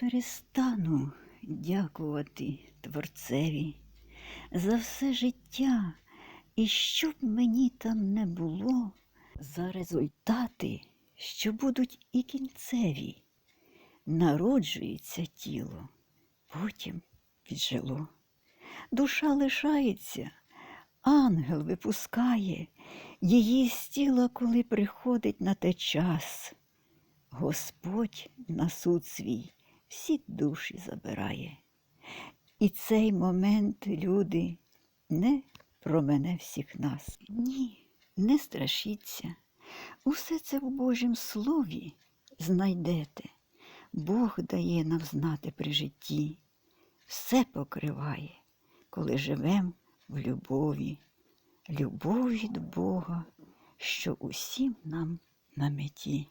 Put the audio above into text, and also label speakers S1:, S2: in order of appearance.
S1: перестану дякувати Творцеві за все життя, і щоб мені там не було, за результати, що будуть і кінцеві. Народжується тіло, потім віджило. Душа лишається, ангел випускає її з тіла, коли приходить на те час. Господь на суд свій всі душі забирає. І цей момент, люди, не про мене всіх нас. Ні, не страшіться. Усе це в Божім Слові знайдете. Бог дає нам знати при житті, все покриває, коли живем в любові, любов від Бога, що усім нам на меті.